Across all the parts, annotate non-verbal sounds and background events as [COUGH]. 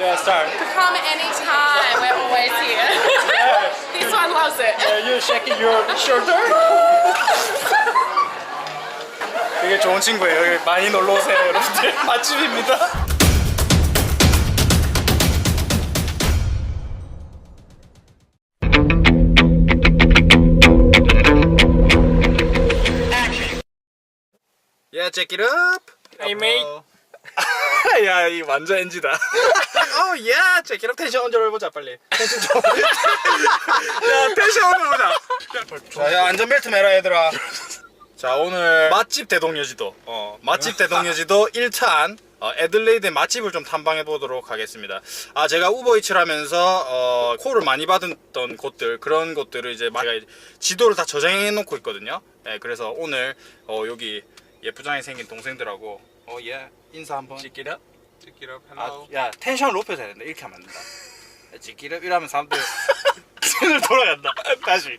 Yeah, start. Come anytime. We're always here. this one loves it. Yeah, you shaking your shoulder? 되게 좋은 친구예요. 여기 많이 놀러 오세요, 여러분들. 맛집입니다. Yeah, check it up. Hey, mate. 야, 이 완전 NG다. 어, 야, check it up. 텐션 온전 해보자, 빨리. 텐션 좀. [LAUGHS] 야, 텐션 온전 보자. 자, 야, 안전 벨트 매라, 얘들아. 자, 오늘 맛집 대동여지도, 어, 맛집 대동여지도 1탄. 어, 애들레이드 맛집을 좀 탐방해 보도록 하겠습니다. 아 제가 우버이츠를 하면서 어, 콜을 많이 받았던 곳들 그런 곳들을 이제 제가 이제 지도를 다 저장해 놓고 있거든요. 예, 그래서 오늘 어, 여기 예쁘장하게 생긴 동생들하고 어, 예 인사 한번. Up. It up. 아, Hello. 야 텐션을 높여서 해야 된다. 이렇게 하면 안 된다. 지키럽 이러면 사람들 [LAUGHS] 손을 돌아간다. 다시.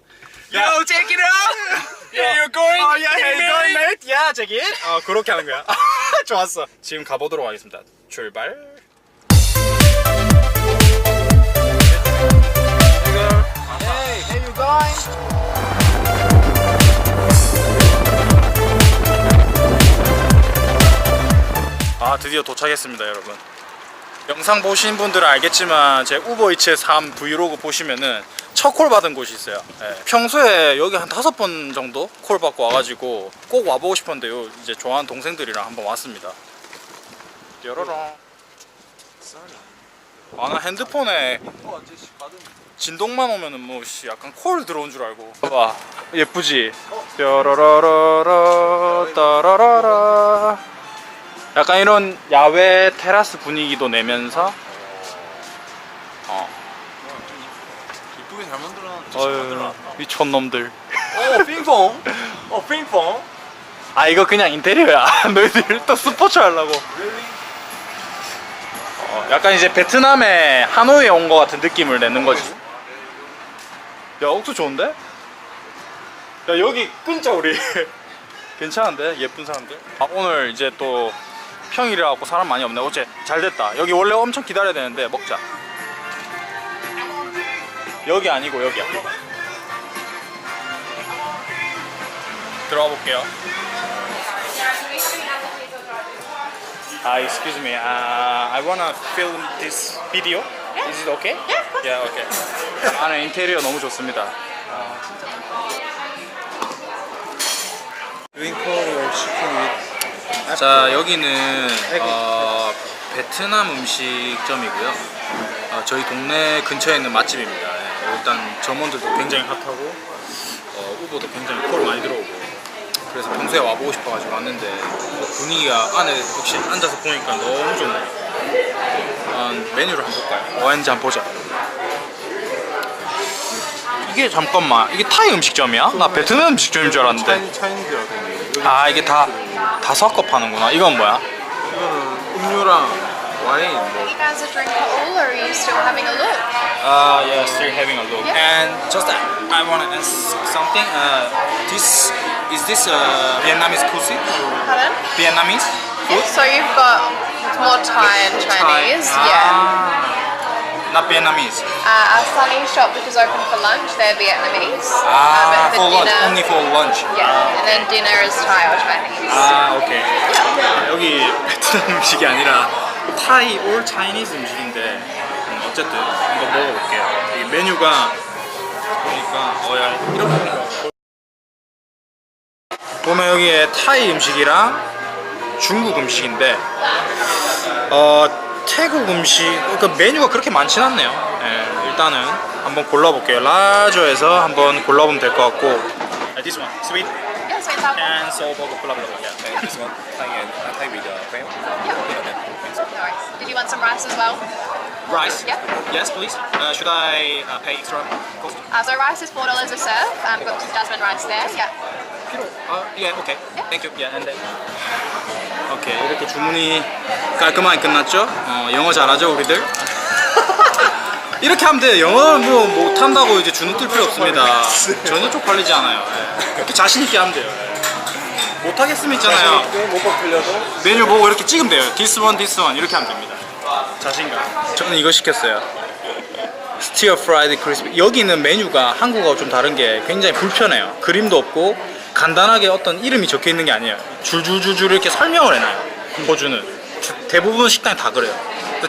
야, Yo, check it out. Yeah, you're going. 어, 야, Hey, hey, going, mate. 야, 저기. 어, 그렇게 하는 거야. [LAUGHS] 좋았어. 지금 가보도록 하겠습니다. 출발. 드디어 도착했습니다, 여러분. 영상 보신 분들은 알겠지만 제 우버이츠의 삶 브이로그 보시면은 첫 콜 받은 곳이 있어요. 예. 평소에 여기 한 다섯 번 정도 콜 받고 와가지고 꼭 와보고 싶었는데요. 이제 좋아하는 동생들이랑 한번 왔습니다. 뾰로롱. 아, 나 핸드폰에 진동만 오면은 뭐 씨, 약간 콜 들어온 줄 알고. 와 예쁘지. 뾰로로로로 약간 이런 야외 테라스 분위기도 내면서 어. 이쁘게 잘 만들어놨는데. 어휴 미촌놈들 어, 핑퐁. 어, 핑퐁. 아 이거 그냥 인테리어야 [LAUGHS] 너희들 또 스포츠 하려고 어, 약간 이제 베트남의 하노이에 온 것 같은 느낌을 내는 거지 야 옥수 좋은데? 야 여기 끊자 우리 [LAUGHS] 괜찮은데 예쁜 사람들 아 오늘 이제 또 평일이라 갖고 사람 많이 없네 어째 잘 됐다 여기 원래 엄청 기다려야 되는데 먹자 여기 아니고 여기야 들어가 볼게요 아, excuse me. Uh, I wanna film this video. Is it okay? Yeah. Yeah, okay. 안에 인테리어 너무 좋습니다. 윙커를 치킨 자, 여기는 어, 베트남 음식점이고요. 어, 저희 동네 근처에 있는 맛집입니다. 예, 일단 점원들도 굉장히 핫하고 어, 우버도 굉장히 콜 많이 들어오고 그래서 평소에 와보고 싶어가지고 왔는데 어, 분위기가 안에 혹시 앉아서 보니까 너무 좋네요. 어, 메뉴를 한번 볼까요? 뭐인지 한번 보자. 이게 잠깐만 이게 타이 음식점이야? 나 베트남 음식점인 줄 알았는데 아 이게 다 다 섞어 파는구나 이건 뭐야? 이거는 음료랑 와인 뭐. You guys are drinking all, or are you still having a look? Uh, yeah, still having a look. Yeah. And just uh, I want to ask something. Uh, this is this uh, Vietnamese cuisine? Pardon? Vietnamese food? So you've got more Thai and Chinese. Yeah. Ah, not Vietnamese. Uh, our Sunny shop, which is open for lunch, they're Vietnamese. Ah, Uh, but for lunch, dinner, only for lunch. Yeah, and then dinner is Thai or Chinese. 아, 오케이. 여기 베트남 음식이 아니라 타이 올 차이니즈 음식인데 음, 어쨌든 한번 먹어볼게요. 이 메뉴가 보니까 어야 이렇게 보니까 보면 여기에 타이 음식이랑 중국 음식인데 어 태국 음식 그 메뉴가 그렇게 많진 않네요. 예, 일단은 한번 골라볼게요. 라저에서 한번 골라보면 될 것 같고. 아, this one, sweet Yeah, sweet and sour. and sour 골라볼게요. Okay, this one. Thai and uh, Thai with uh, cream. No worries. Did you want some rice as well? Rice? Yeah. Yes, please. Uh, should I uh, pay extra cost? Uh, so rice is four dollars a serve. Um, got some jasmine rice there. Yeah. Uh, yeah, okay. Thank you. Yeah, and then. 오케이 이렇게 주문이 깔끔하게 끝났죠? 어, 영어 잘하죠 우리들? [LAUGHS] 이렇게 하면 돼요. 영어 뭐 못한다고 이제 주눅 들 필요 없습니다. 전혀 쪽팔리지 않아요. 예. 이렇게 자신 있게 하면 돼요. 예. 못하겠으면 있잖아요. 틀려도 메뉴 보고 이렇게 찍으면 돼요. This one, this one 이렇게 하면 됩니다. 자신감. 저는 이거 시켰어요. 스티어 프라이드 크리스피. 여기는 메뉴가 한국하고 좀 다른 게 굉장히 불편해요. 그림도 없고 간단하게 어떤 이름이 적혀 있는 게 아니에요. 줄줄줄줄 이렇게 설명을 해놔요. 호주는 대부분 식당이 다 그래요.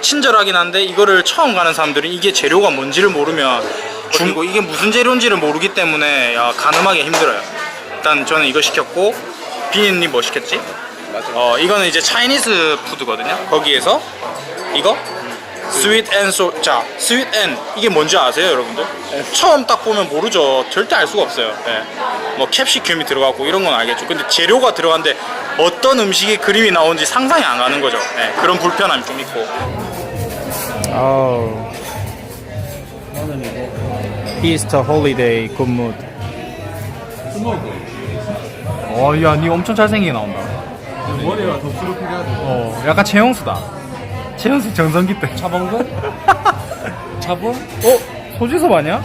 친절하긴 한데 이거를 처음 가는 사람들은 이게 재료가 뭔지를 모르면 중고 이게 무슨 재료인지를 모르기 때문에 야, 가늠하기 힘들어요. 일단 저는 이거 시켰고 비니님 뭐 시켰지? 어 이거는 이제 차이니스 푸드거든요. 거기에서 이거 스윗 앤 소, 자 스윗 앤 이게 뭔지 아세요, 여러분들? 처음 딱 보면 모르죠. 절대 알 수가 없어요. 예. 뭐 캡시끸이 들어가고 이런 건 알겠죠. 근데 재료가 들어간데 어떤 음식이 그림이 나오는지 상상이 안 가는 거죠. 예, 그런 불편함이 좀 있고. 아우. 이스터 홀리데이 굿무드. 어, 야, 니 엄청 잘생기게 나온다. 머리가 더 푸르피게 하죠. 어, 약간 최영수다. 최영수 정성기 때. 차범근? [LAUGHS] 차범? 어? 소지섭 아니야?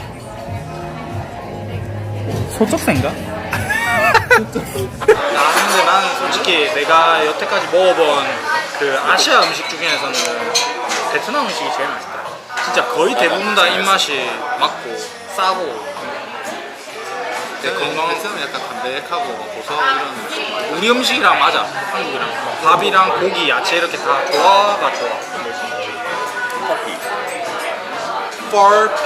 소쩍새인가? 나는데 나는 솔직히 내가 여태까지 먹어본 그 아시아 음식 중에서는 베트남 음식이 제일 맛있다. 진짜 거의 대부분 다 입맛이 맞고 싸고 되게 건강한 베트남은 약간 담백하고 고소하고 이런. 우리 음식이랑 맞아. 한국이랑 밥이랑 고기 야채 이렇게 다 조화가 좋아. 버피. 버피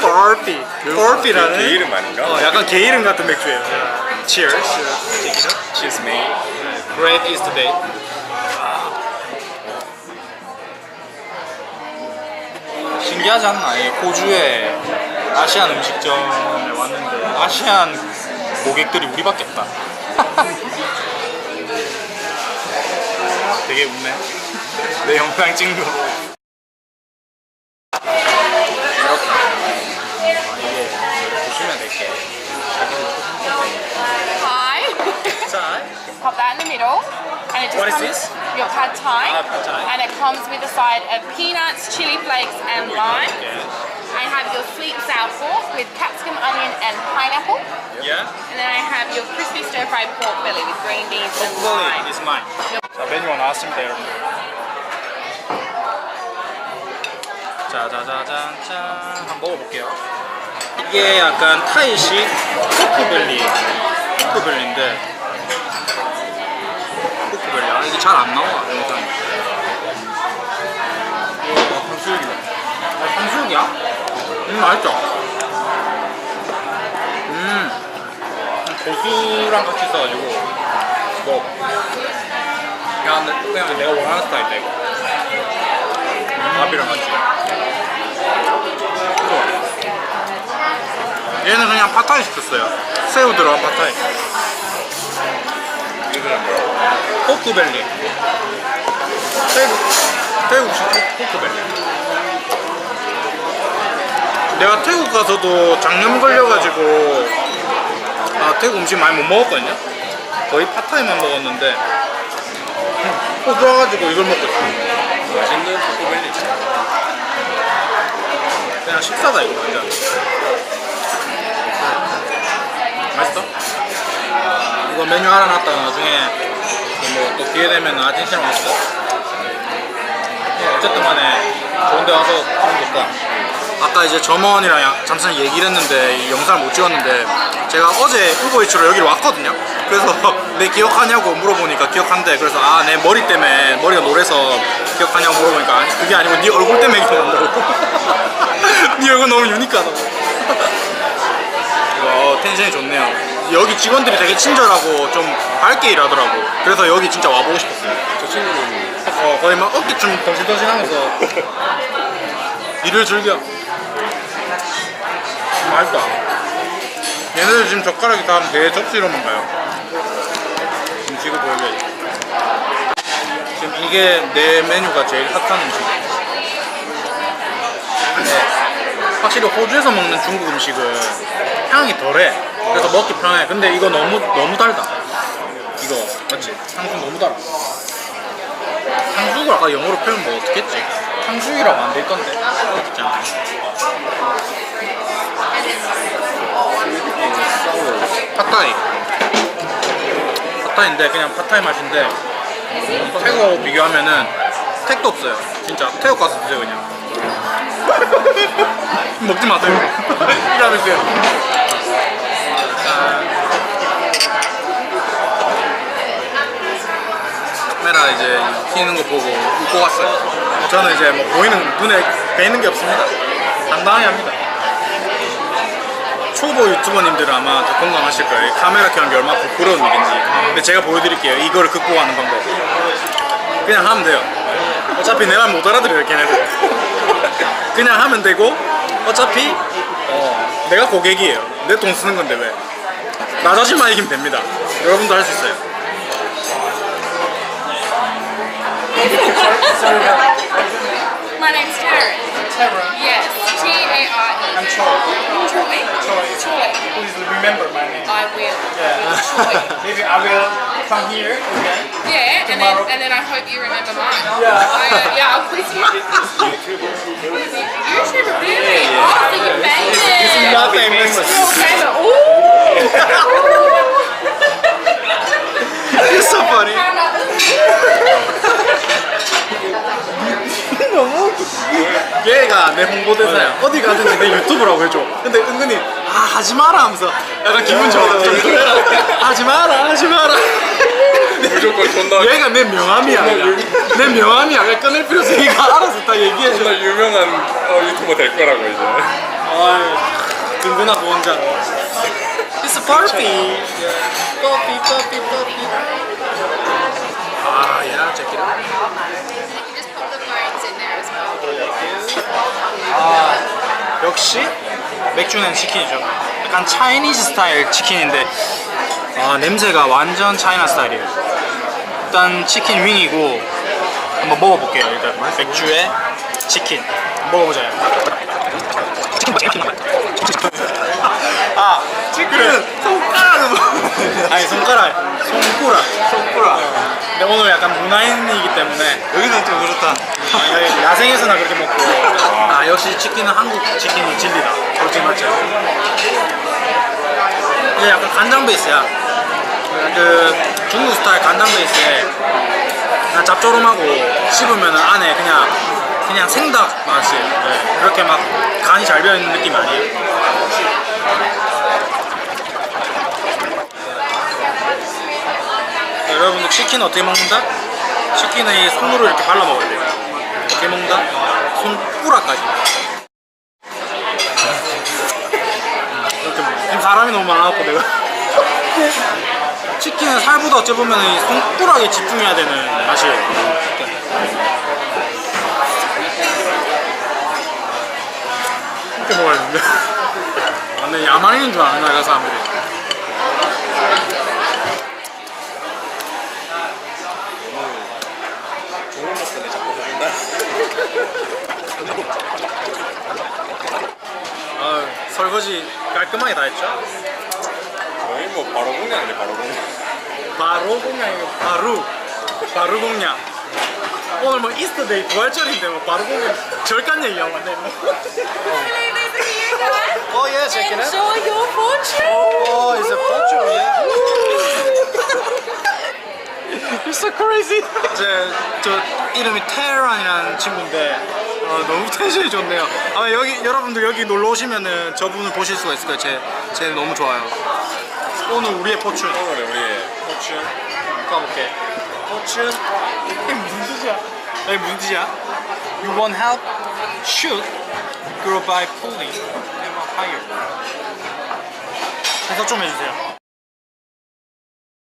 버피 버피라는? 개 이름 아닌가? 어, 약간 개 이름 같은 맥주예요. Cheers. Cheers, mate. Great is today 신기하지 않나? 이 호주에 아시안 음식점에 왔는데 아시안 고객들이 우리밖에 없다. 되게 웃네. 내 영상 찍는 거. 이렇게. 아, 이게 보시면 될게. 자, Pop that in the middle. And it just What is comes, this? Your pad thai. Ah, pad thai. And it comes with a side of peanuts, chili flakes, and lime. I have your sweet sour pork with capsicum, onion, and pineapple. yeah. And then I have your crispy stir fried pork belly with green beans and Hopefully lime. it's mine. 자 메뉴가 나왔습니다 여러분. 자자자잔짠 한번 먹어볼게요. 이게 약간 타이식 포크벨리 포크벨리인데 포크벨리 아 이게 잘 안 나와 영상. 이거 탕수육이다. 아 탕수육이야? 음 맛있죠. 음 고수랑 같이 써가지고 뭐 그냥, 내- 그냥 내가 원하는 스타일이다 이거. 밥이랑 같이. 좋아. 얘는 그냥 팟타이 시켰어요. 새우 들어간 팟타이. 이거는? 포크벨리. 태국 태국식 포크벨리 내가 태국 가서도 장염 걸려가지고 아 태국 음식 많이 못 먹었거든요? 거의 팟타이만 먹었는데 또 좋아가지고 이걸 먹고 있어. 맛있는 초코벨리. 그냥 식사다 이거 완전. 맛있어? 이거 메뉴 하나 놨다 나중에. 뭐 또 기회 되면 아진씨랑 먹자 어쨌든 간에 좋은 데 와서 기분 좋다 아까 이제 점원이랑 야- 잠시 얘기를 했는데 이 영상을 못 찍었는데 제가 어제 우버이츠로 여기를 왔거든요. 그래서 [LAUGHS] 내 기억하냐고 물어보니까 기억한대. 그래서 아 내 머리 때문에 머리가 노래서 기억하냐고 물어보니까 아니 그게 아니고 네 얼굴 때문에 기억난다고. [LAUGHS] 네 얼굴 너무 유니크하다고 어, [LAUGHS] 텐션이 좋네요. 여기 직원들이 되게 친절하고 좀 밝게 일하더라고. 그래서 여기 진짜 와보고 싶었어요. 저 친구는 어, 거의 막 어깨춤 덩실덩실 하면서 일을 즐겨 맛있다. 얘네들 지금 젓가락이 다 되게 접시로만 가요. 음식을 보여줘야지 지금 이게 내 메뉴가 제일 핫한 음식이야 근데 확실히 호주에서 먹는 중국 음식은 향이 덜해. 그래서 먹기 편해. 근데 이거 너무 너무 달다. 이거 맞지? 향수 너무 달아. 탕수육을 아까 영어로 표현 뭐 어떻게 했지? 탕수육이라고 안돼 있던데 있잖아 팟타이 팟타이인데 그냥 팟타이 맛인데 태국하고 비교하면은 택도 없어요. 진짜 태국 가서 드세요 그냥. [LAUGHS] 먹지 마세요. [LAUGHS] 일하세요. 카메라 이제 튀는 거 보고 웃고 갔어요. 저는 이제 뭐 보이는 눈에 뵈는 게 없습니다. 당당하게 합니다. 초보 유튜버님들은 아마 더 공감하실 거예요. 카메라 켜는 게 얼마나 부끄러운 일인지. 근데 제가 보여드릴게요. 이거를 극복하는 방법. 그냥 하면 돼요. 어차피 내 말 못 알아들어요, 걔네들. [LAUGHS] 그냥 하면 되고, 어차피 어, 내가 고객이에요. 내 돈 쓰는 건데 왜? 나 자신만 이기면 됩니다. 여러분도 할 수 있어요. My name's Taryn. Yes, T A R. I'm Troy. Troy. Troy. Please remember my name. I will. Yeah. Troy. [LAUGHS] Maybe I will come here again. Yeah, and then and then I hope you remember mine. Yeah. I, uh, yeah, I'll quiz you. YouTuber, really? Oh, so you're famous. Not famous. You're famous. Ooh. [LAUGHS] It's so funny. 너무 웃기- 얘가 내 홍보대사야. 어디 가든지 내 유튜브라고 해줘. 근데 은근히 아 하지 마라 하면서 약간 기분 좋아. [LAUGHS] 하지 마라, 하지 마라. 무조건 존나 얘가 내 명함이야. 그냥. 내 명함이야. 그냥 끊을 필요 없으니까 알아서 다 얘기해줘. 존나 유명한 어, 유튜버 될 거라고 이제. 아유, 든든한 보험자. It's a. Puppy, puppy, puppy. 아, yeah, check it out. You just put the phones in well. 역시 맥주는 치킨이죠. 약간 차이니즈 스타일 치킨인데 아 냄새가 완전 차이나 스타일이에요. 일단 치킨 윙이고 한번 먹어볼게요. 일단 맥주에 치킨 먹어보자요. 아 치킨은 아니 손가락 손가락 손가락. 근데 오늘 약간 문화인이기 때문에 여기는 좀 그렇다. 아, 여기 야생에서나 그렇게 먹고 아 역시 치킨은 한국 치킨이 진리다. 솔직히 말죠. 이게 약간 간장 베이스야. 그 중국 스타일 간장 베이스에 그냥 짭조름하고 씹으면 안에 그냥 그냥 생닭 맛이 네, 그렇게 막 간이 잘 배어 있는 느낌 아니에요. 여러분들 치킨 어떻게 먹는다? 치킨은 이 손으로 이렇게 발라 먹어야 돼요. 어떻게 먹는다? 손가락까지. 이렇게 먹어. 사람이 너무 많아갖고 내가. 치킨은 살보다 어찌 보면 이 손가락에 집중해야 되는 맛이에요. 이렇게 먹어야 되는데. [LAUGHS] 완전 야만인인 줄 아는 나가 사람들이. 좋은 모습을 자꾸 보인다. 아, 설거지 깔끔하게 다 했죠? 거의 뭐 바로 공략인데 바로 공략. 바로 공양이고 바로 바로 공양 오늘 뭐 이스터데이 부활절인데 뭐 바로 공양 절간 얘기야 맞네 뭐. Oh yeah, check it out. Enjoy your fortune. Oh, it's a fortune, yeah. You're so crazy. 제, 저 이름이 테란이라는 친구인데 어, 너무 텐션이 좋네요. 아 여기 여러분들 여기 놀러 오시면은 저분을 보실 수가 있을 거예요. 제, 제 너무 좋아요. 오늘 우리의 포춘 오늘 우리 포춘 가볼게. 포춘 이게 무슨 뜻이야? 이게 무슨 뜻이야? You want help? Shoot. Grow by pulling. Higher. 해석 좀 해주세요.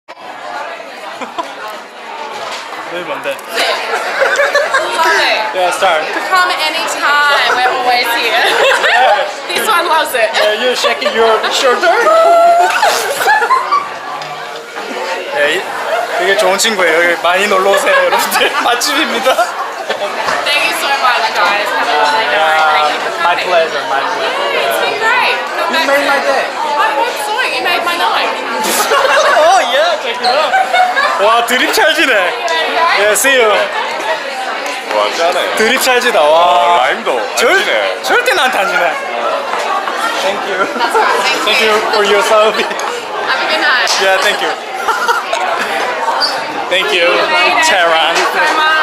[LAUGHS] 여기 뭔데? [LAUGHS] Love it. Yeah, start. Come anytime. We're always here. this one loves it. Yeah, you're shaking your shoulder. 네, 이- 되게 좋은 친구예요. 여기 많이 놀러 오세요, 여러분들. 맛집입니다. Thank you so much, guys. Have a lovely night. Thank you for My coming. pleasure, my pleasure. It's been great. Come You back made my soon. day. I hope so. You made my night. Oh yeah, check it out. 와 드립 찰지네. Okay. Yeah, see you. 완전해. 드립 찰지다. 아, 와. 라임도 안 절, 지네. 절대 나한테 안 지네. Thank you. Thank, Thank you for your service. Have a good night. Yeah, thank you. Thank you, Thank Tehran. you so much.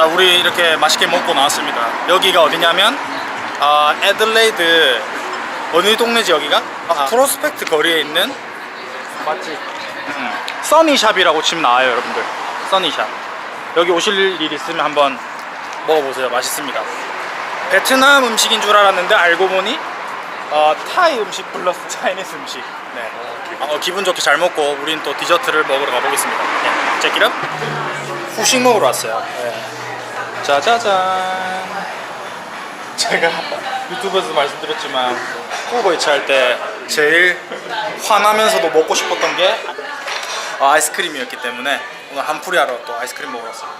자, 우리 이렇게 맛있게 먹고 나왔습니다. 여기가 어디냐면 아, 애들레이드 어느 동네지 여기가? 아, 프로스펙트 거리에 있는 맞지? 써니샵이라고 치면 나와요, 여러분들. 써니샵. 여기 오실 일 있으면 한번 먹어보세요. 맛있습니다. 베트남 음식인 줄 알았는데 알고 보니 어, 타이 음식 플러스 [LAUGHS] 차이니스 음식. 네. 어, 기분 좋게 잘 먹고 우린 또 디저트를 먹으러 가보겠습니다. 네. 제끼름 후식 먹으러 왔어요. 네. 짜자잔. 제가 유튜브에서 말씀드렸지만 우버이츠 할때 제일 화나면서도 먹고 싶었던 게 어, 아이스크림이었기 때문에 오늘 한풀이 하러 또 아이스크림 먹으러 왔어요.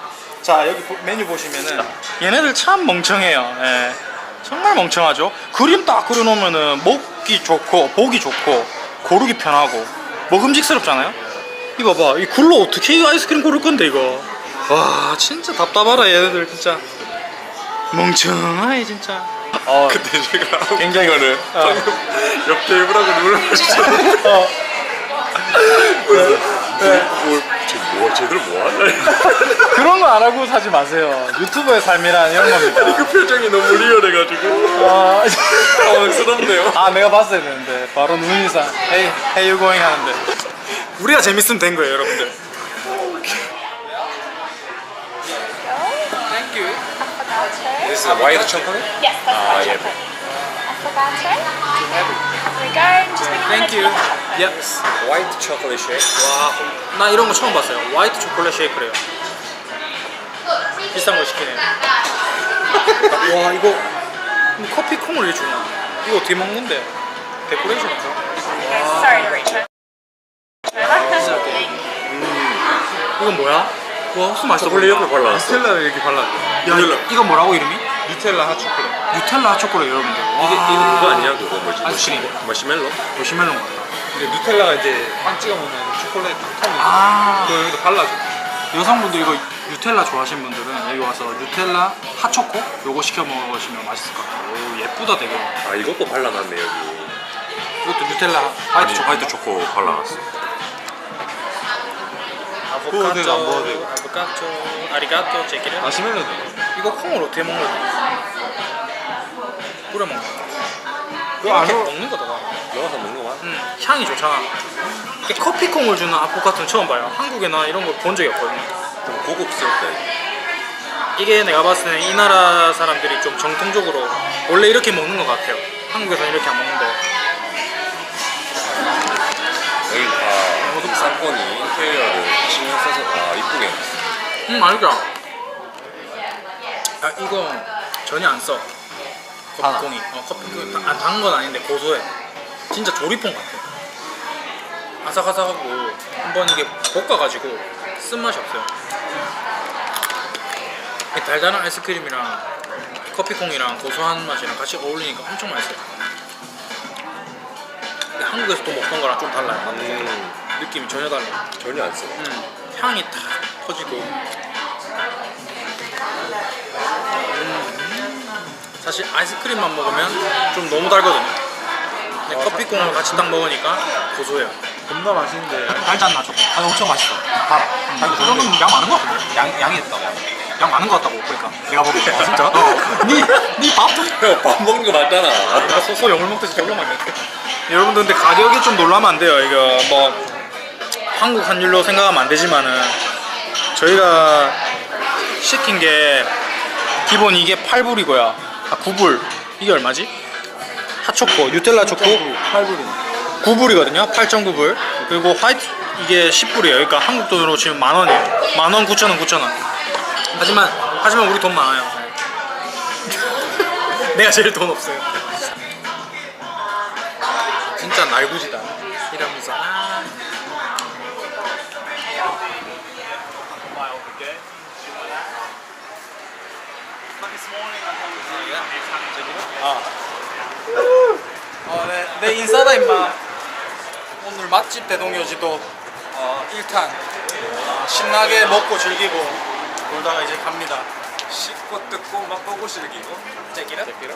자 여기 보- 메뉴 보시면은 얘네들 참 멍청해요. 예. 정말 멍청하죠. 그림 딱 그려놓으면은 먹기 좋고 보기 좋고 고르기 편하고 먹음직스럽잖아요. 이거 봐, 이 글로 어떻게 이 아이스크림 고를 건데 이거. 와 진짜 답답하다 얘네들 진짜 멍청하네 진짜. 어, [LAUGHS] 근데 제가 굉장히- 거는 어. 방금 옆 테이블하고 눈을 마주쳤는데 어. 뭘, 쟤 뭐, 쟤들 뭐 하나? [LAUGHS] 그런 거 안 하고 사지 마세요. 유튜버의 삶이란 이런 겁니다. 그 표정이 너무 리얼해가지고 아, 당황스럽네요. 아 내가 봤어야 되는데 바로 눈인사 Hey, hey you going 하는데 우리가 재밌으면 된 거예요 여러분들 This is white chocolate? Yes, that's Ah, right. yeah. Affogato. Here we go. Just bring it Thank you yes. White chocolate shake. 와 나 이런 거 처음 봤어요 화이트 초콜릿 쉐이크래요 비싼 거 시키네 와 이거 커피 콩을 왜 주냐 이거 어떻게 먹는 건데 데코레이션인가? Sorry to reach it. 이건 뭐야? 와 흡수 맛있어 보인다. 옆에 발라놨어. 스텔라를 이렇게 발라 야 누텔라. 이거 뭐라고 이름이? 뉴텔라 핫초콜릿. 뉴텔라 초콜릿 여러분들 이게, 이거 그거 아니야? 그거 뭐지? 아이스크림. 마시멜로? 도시멜론 같다 근데 뉴텔라가 이제 빵 찍어 먹는 초콜릿 통이. 아그 여기도 발라줘. 여성분들 이거 뉴텔라 좋아하시는 분들은 여기 와서 뉴텔라 핫초코 요거 시켜 먹으시면 맛있을 것 같아요 오 예쁘다 되게 아, 이것도 발라놨네, 여기. 이것도 뉴텔라 화이트 초코 화이트 초코 발라놨어. 되고 안 부어도 되고. 아보카토 아리가토 제기를 마시멜로도. 이거 콩을 어떻게 먹는 거야? 뿌려 먹는 거야 이렇게. 먹는 거다 넣어서 먹는 거야? 음, 향이 좋잖아 이렇게 커피콩을 주는 아보카토는 처음 봐요 한국에 나 이런 거본 적이 없거든요 좀 고급스럽다. 이게 내가 봤을 때는 이 나라 사람들이 좀 정통적으로 원래 이렇게 먹는 것 같아요 한국에서는 이렇게 안 먹는데 3권이 인테리어를 신경 써서 다 이쁘게. 음 맛있다 아 이거 전혀 안써. 커피콩이. 어, 커피콩이 음. 아, 단건 아닌데 고소해. 진짜 조리퐁 같아. 아삭아삭하고 한번 이게 볶아가지고 쓴맛이 없어요. 달달한 아이스크림이랑 커피콩이랑 고소한 맛이랑 같이 어울리니까 엄청 맛있어요. 한국에서 또 먹던 거랑 좀 달라요. 음. 느낌이 전혀 달라요 전혀 안 써. 음, 향이 탁 퍼지고. 음, 사실 아이스크림만 먹으면 좀 너무 달거든요. 근데 커피콩을 같이 딱 먹으니까 고소해요. 겁나 맛있는데. 달지 않나 좀? 아 엄청 맛있어. 밥. 아, 이 정도면 양 많은 거 같은데? 양, 양이 있다고. 양 많은 거 같다고 그러니까. 내가 보기에 아 진짜? 니니밥좀 형, 밥 먹는 거 맞잖아. 내가 소, 소 영을 먹듯이 졸라 많이 여러분들 근데 가격이 좀 놀라면 안 돼요. 이거 뭐 한국 환율로 생각하면 안 되지만은 저희가 시킨 게 기본 이게 8불이고요. 아 9불. 이게 얼마지? 핫초코 뉴텔라 초코? 8불이네. 9불이거든요. 8.9불. 그리고 화이트 이게 10불이에요. 그러니까 한국 돈으로 치면 만원이에요. 만원 9천원 9천원. 하지만 하지만 우리 돈 많아요. [LAUGHS] 내가 제일 돈 없어요. 진짜 날구지다. 이러면서 아. 아. 어, 네, 내 인싸다 임마. 오늘 맛집 대동여지도 어, 1탄 어, 신나게 먹고 즐기고 놀다가 이제 갑니다. 씻고 뜯고 맛보고 즐기고 째기라? 째끼라